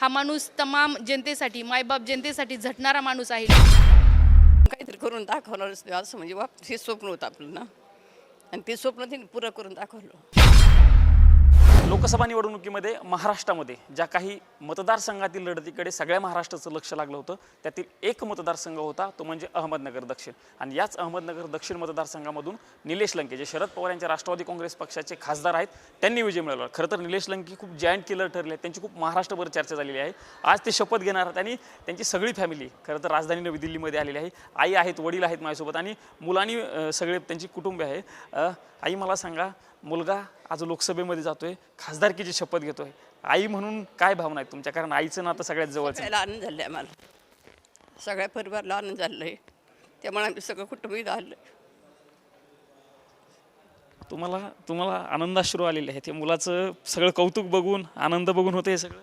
हा माणूस तमाम जनतेसाठी मायबाप जनतेसाठी झटणारा माणूस आहे. काहीतरी करून दाखवणारच असं म्हणजे बाप हे स्वप्न होतं आपलं ना. आणि ते स्वप्न त्यांनी पुरं करून दाखवलं. लोकसभा निवडणुकीमध्ये महाराष्ट्रामध्ये ज्या काही मतदारसंघातील लढतीकडे सगळ्या महाराष्ट्राचं लक्ष लागलं होतं त्यातील एक मतदारसंघ होता तो म्हणजे अहमदनगर दक्षिण. आणि याच अहमदनगर दक्षिण मतदारसंघामधून निलेश लंके जे शरद पवार यांच्या राष्ट्रवादी काँग्रेस पक्षाचे खासदार आहेत त्यांनी विजय मिळवला. खरं तर निलेश लंके खूप जॉईंट किलर ठरले आहेत त्यांची खूप महाराष्ट्रभर चर्चा झालेली आहे. आज ते शपथ घेणार आहेत आणि त्यांची सगळी फॅमिली खरं तर राजधानी नवी दिल्लीमध्ये आलेली आहे. आई आहेत वडील आहेत माझ्यासोबत आणि मुलांनी सगळे त्यांची कुटुंबे आहे. आई मला सांगा मुलगा आज लोकसभेमध्ये जातोय खासदारकीची शपथ घेतोय. आई म्हणून काय भावना आहेत तुमच्या? कारण आईचं नातं सगळ्यात जवळचं आहे. सगळ्याला आनंद झाला आम्हाला. सगळ्या परिवाराला आनंद झाला आहे त्यामुळे आम्ही सगळं कुटुंब आलं तुम्हाला तुम्हाला आनंदाश्रू आलेले आहेत. हे मुलाचं सगळं कौतुक बघून आनंद बघून होतं हे सगळं?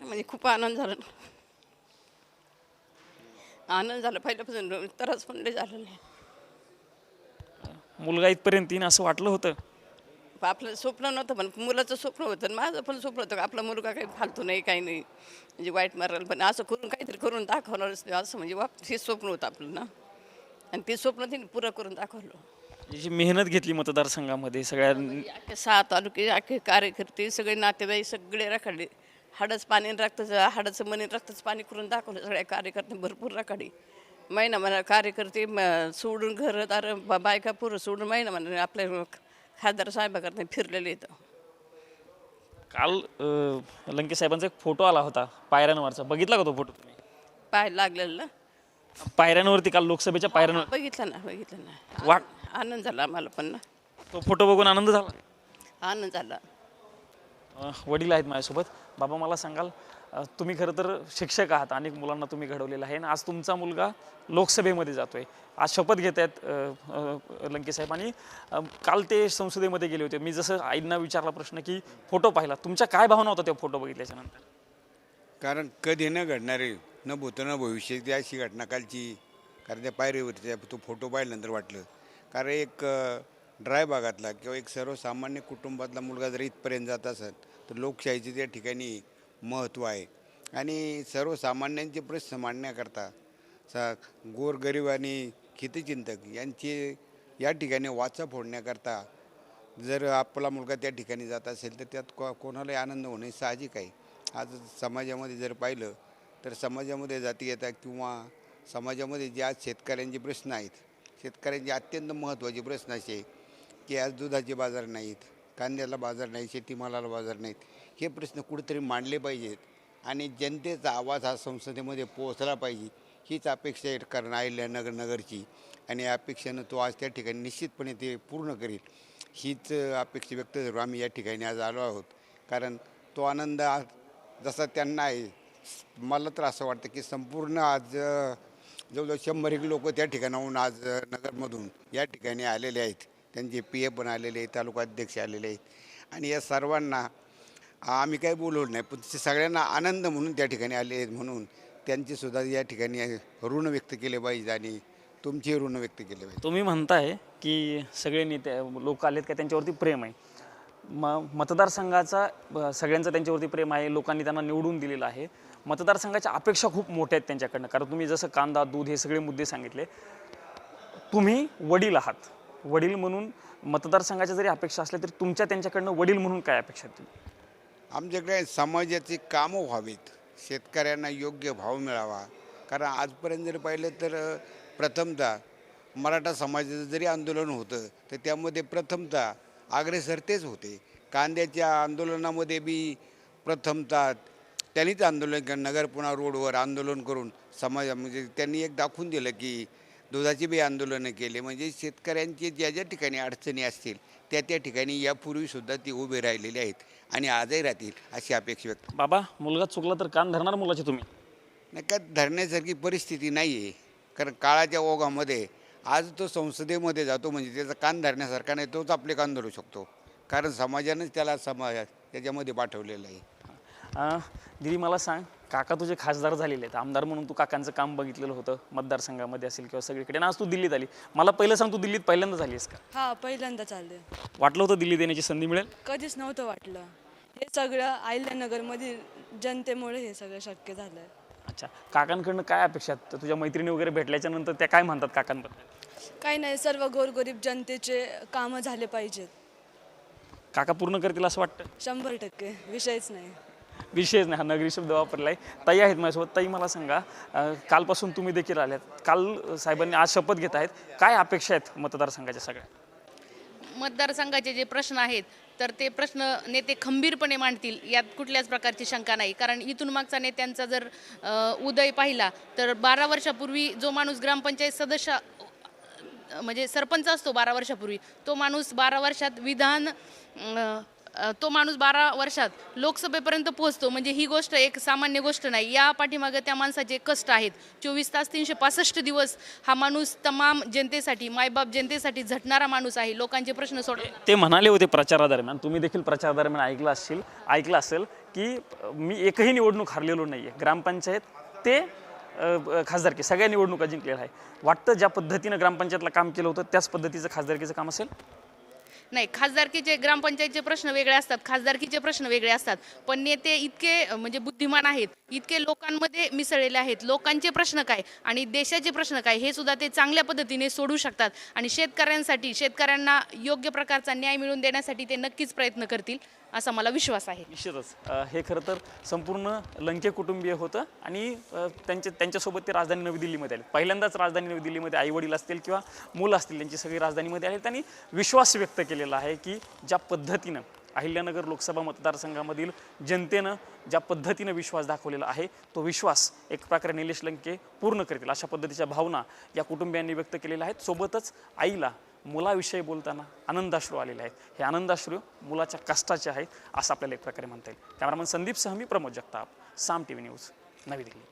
म्हणजे खूप आनंद झाला आनंद झाला. पहिल्यापासून तरच पण लय झालं नाही मुलगा इथपर्यंत येईन असं वाटलं होतं. आपलं स्वप्न नव्हतं पण मुलाचं स्वप्न होतं आणि माझं पण स्वप्न होतं आपला मुलगा काही फालतू नाही काही नाही. म्हणजे वाईट मारायला पण असं करून काहीतरी करून दाखवणारच नाही असं म्हणजे बाप हे स्वप्न होतं आपलं ना. आणि ते स्वप्न त्यांनी पुरं करून दाखवलं. जी मेहनत घेतली मतदारसंघामध्ये सगळ्या अख्खे सहा तालुके अख्खे कार्यकर्ते सगळे नातेवाईक सगळे रखडले. हाडच पाणी रक्ताचं हाडाचं मनी रक्ताचं पाणी करून दाखवलं सगळ्या कार्यकर्ते भरपूर रखडे महिना म्हणा कार्यकर्ते म- सोडून घर दार बा- बायका पुरं सोडून महिना म्हणा आपल्या खासदार साहेबाकडे फिरलेले इथं काल अं, लंके साहेबांचा एक फोटो आला होता पायऱ्यांवरचा. बघितला का तो फोटो तुम्ही? पाय लागलेलं ना? पायऱ्यांवरती काल लोकसभेच्या पायऱ्यांवर बघितलं ना बघितलं ना. वाट आनंद झाला आम्हाला पण ना. तो फोटो बघून आनंद झाला? आनंद झाला. अ, वडील आहेत माझ्यासोबत. बाबा मला सांगाल तुम्ही खरं तर शिक्षक आहात अनेक मुलांना तुम्ही घडवलेलं आहे. आणि आज तुमचा मुलगा लोकसभेमध्ये जातो आहे आज शपथ घेत आहेत लंकेसाहेब आणि काल ते संसदेमध्ये गेले होते. मी जसं आईंना विचारला प्रश्न की फोटो पाहिला. तुमच्या काय भावना होता त्या फोटो बघितल्याच्या नंतर कारण कधी न घडणारे न भूत न भविष्य ती अशी घटना कालची. कारण त्या पायरीवरती त्या- तो फोटो पाहिल्यानंतर वाटलं. कारण एक ड्राय भागातला किंवा एक सर्वसामान्य कुटुंबातला मुलगा जर इथपर्यंत जात असेल तर लोकशाहीचे त्या ठिकाणी महत्त्व आहे. आणि सर्वसामान्यांचे प्रश्न मांडण्याकरता सा गोरगरीब आणि हितचिंतक यांचे या ठिकाणी वाचा फोडण्याकरता जर आपला मुलगा त्या ठिकाणी जात असेल तर त्यात को कोणालाही आनंद होणे साहजिक आहे. आज समाजामध्ये जर पाहिलं तर समाजामध्ये जाती येतात किंवा समाजामध्ये जे आज शेतकऱ्यांचे प्रश्न आहेत शेतकऱ्यांचे अत्यंत महत्त्वाचे प्रश्न असे की आज दुधाचे बाजार नाहीत कांद्याला बाजार नाही शेतीमालाला बाजार नाहीत. हे प्रश्न कुठेतरी मांडले पाहिजेत आणि जनतेचा आवाज हा संसदेमध्ये पोहोचला पाहिजे हीच अपेक्षा आहे नगर नगरची. आणि या अपेक्षेनं तो आज त्या ठिकाणी निश्चितपणे ते पूर्ण करेल हीच अपेक्षा व्यक्त करू आम्ही या ठिकाणी आज आलो आहोत. कारण तो आनंद आज जसा त्यांना आहे मला तर असं वाटतं की संपूर्ण आज जवळजवळ शंभर एक लोक त्या ठिकाणाहून आज नगरमधून या ठिकाणी आलेले आहेत. त्यांचे पी ए पण आलेले आहेत तालुका अध्यक्ष आलेले आहेत. आणि या सर्वांना आम्ही काही बोलवलं नाही पण ते सगळ्यांना आनंद म्हणून त्या ठिकाणी आले आहेत म्हणून त्यांचे सुद्धा या ठिकाणी ऋण व्यक्त केले पाहिजे आणि तुमचे ऋण व्यक्त केले पाहिजे. तुम्ही म्हणताय की सगळे नेते लोक आलेत का त्यांच्यावरती प्रेम आहे. म मतदारसंघाचा ब- त्यांच्यावरती प्रेम आहे लोकांनी त्यांना निवडून दिलेलं आहे. मतदारसंघाच्या अपेक्षा खूप मोठ्या आहेत त्यांच्याकडनं कारण तुम्ही जसं कांदा दूध हे सगळे मुद्दे सांगितले तुम्ही वडील आहात. वडील म्हणून मतदारसंघाच्या जरी अपेक्षा असल्या तरी तुमच्या त्यांच्याकडनं वडील म्हणून काय अपेक्षा आहेत तुम्ही? आमच्याकडे समाजाची कामं व्हावीत शेतकऱ्यांना योग्य भाव मिळावा. कारण आजपर्यंत जर पाहिलं तर अ, प्रथमतः मराठा समाजाचं जरी आंदोलन होतं तर त्यामध्ये प्रथमतः अग्रेसर तेच होते. कांद्याच्या आंदोलनामध्ये बी प्रथमतः त्यांनीच आंदोलन केलं. नगर पुणा रोडवर आंदोलन करून समाज म्हणजे त्यांनी एक दाखवून दिलं की दुधाची बी आंदोलनं केले. म्हणजे शेतकऱ्यांचे ज्या ज्या ठिकाणी अडचणी असतील त्या त्या ठिकाणी यापूर्वीसुद्धा ती उभे राहिलेले आहेत आणि आजही राहतील अशी अपेक्षा व्यक्त बाबा मुलगा चुकला तर कान धरणार मुलाचे तुम्ही? नाही का धरण्यासारखी परिस्थिती नाही आहे. कारण काळाच्या ओघामध्ये आज तो संसदेमध्ये जातो म्हणजे त्याचा कान धरण्यासारखा नाही तोच आपले कान धरू शकतो. कारण समाजानंच त्याला समाज त्याच्यामध्ये पाठवलेलं आहे. दिदी मला सांग काका तुझे खासदार झालेले आहेत. आमदार म्हणून तू काकांचं काम बघितलेलं होतं मतदारसंघामध्ये असेल किंवा सगळीकडे. आणि आज तू दिल्लीत आली. मला पहिलं सांग तू दिल्लीत पहिल्यांदा झालीस का? हा पहिल्यांदा चालले वाटलं होतं दिल्लीत येण्याची संधी मिळेल? कधीच नव्हतं वाटलं. हे सगळं अहिल्यानगरमधील जनतेमुळे हे सगळं शक्य झालं आहे अच्छा. काकांकडनं काय अपेक्षा आहेत? तुझ्या मैत्रिणी वगैरे भेटल्याच्या नंतर त्या काय म्हणतात काकांबद्दल? काही नाही सर्व गोरगरीब जनतेचे कामं झाले पाहिजेत. काका पूर्ण करतील असं वाटतं? शंभर टक्के. विषयच नाही. विशेष नाही हा नगरी शब्द वापरला आहे ताई आहेत माझ्यासोबत. ताई मला सांगा कालपासून तुम्ही देखील आल्यात. काल साहेबांनी आज शपथ घेत आहेत. काय अपेक्षा आहेत मतदारसंघाच्या सगळ्या? मतदारसंघाचे जे प्रश्न आहेत तर ते प्रश्न नेते खंबीरपणे मांडतील यात कुठल्याच प्रकारची शंका नाही. कारण इथून मागचा नेत्यांचा जर उदय पाहिला तर बारा वर्षापूर्वी जो माणूस ग्रामपंचायत सदस्य म्हणजे सरपंच असतो बारा वर्षापूर्वी तो माणूस बारा वर्षात विधान तो माणूस बारा वर्षात लोकसभेपर्यंत पोहोचतो. म्हणजे ही गोष्ट एक सामान्य गोष्ट नाही. या पाठीमागं त्या माणसाचे कष्ट आहेत. चोवीस तास तीनशे पासष्ट दिवस हा माणूस तमाम जनतेसाठी मायबाप जनतेसाठी झटणारा माणूस आहे. लोकांचे प्रश्न सोड. ते म्हणाले होते प्रचारादरम्यान. तुम्ही देखील प्रचारादरम्यान ऐकलं असशील ऐकलं असेल की मी एकही निवडणूक हारलेलो नाही आहे ग्रामपंचायत ते खासदारकी सगळ्या निवडणुका जिंकलेल्या आहे. वाटतं ज्या पद्धतीनं ग्रामपंचायतला काम केलं होतं त्याच पद्धतीचं खासदारकीचं काम असेल? नाही खासदारकीचे ग्रामपंचायतचे प्रश्न वेगळे असतात खासदारकीचे प्रश्न वेगळे असतात. पण नेते इतके म्हणजे बुद्धिमान आहेत इतके लोकांमध्ये मिसळलेले आहेत. लोकांचे प्रश्न काय आणि देशाचे प्रश्न काय हे सुद्धा ते चांगल्या पद्धतीने सोडू शकतात. आणि शेतकऱ्यांसाठी शेतकऱ्यांना योग्य प्रकारचा न्याय मिळवून देण्यासाठी ते नक्कीच प्रयत्न करतील असा मला विश्वास आहे. निश्चितच. हे खरं तर संपूर्ण लंके कुटुंबीय होतं आणि त्यांच्या त्यांच्यासोबत ते राजधानी नवी दिल्लीमध्ये आले. पहिल्यांदाच राजधानी नवी दिल्लीमध्ये आई वडील असतील किंवा मुलं असतील त्यांची सगळी राजधानीमध्ये आहेत त्यांनी विश्वास व्यक्त केलेला आहे की ज्या पद्धतीनं अहिल्यानगर लोकसभा मतदारसंघामधील जनतेनं ज्या पद्धतीनं विश्वास दाखवलेला आहे तो विश्वास एक प्रकारे निलेश लंके पूर्ण करतील अशा पद्धतीच्या भावना या कुटुंबियांनी व्यक्त केलेल्या आहेत. सोबतच आईला मुलाविषयी बोलताना आनंदाश्रू आलेले आहेत. हे आनंदाश्रू मुलाच्या कष्टाचे आहेत असं आपल्याला एक प्रकारे म्हणता येईल. Cameraman Sandeep Sahmi Pramod Jagtap Saam T V news Navi Delhi.